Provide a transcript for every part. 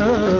था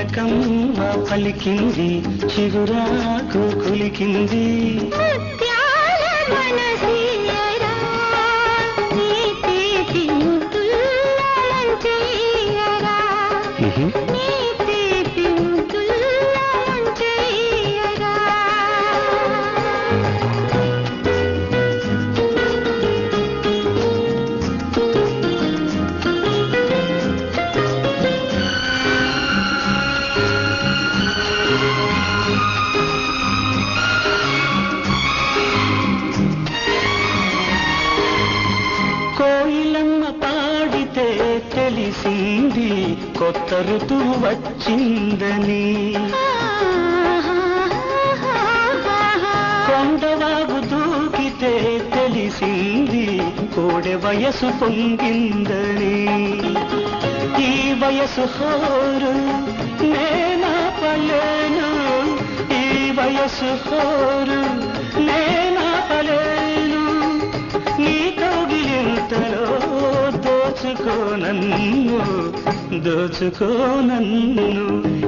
చిలకమ్మ పలికింది చిగురాకు కులికింది. ముత్యాల తెలిసింది కొత్త ఋతువు వచ్చిందని. కొండవాగు దూకితే తెలిసింది కోడె వయసు పొంగిందని. ఈ వయసు హోరు నేనా పలేను? ఈ వయసు హోరు నే దోచుకో నన్ను దోచుకో నన్ను.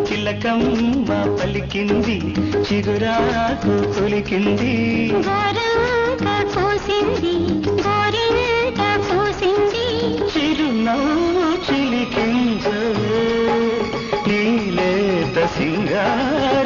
చిలకమ్మ పలికింది చిగురాకు గోరంక పూసింది పూసింది. చిరునవ్వు చిలికించవే నీలేత సింగారములికించవే.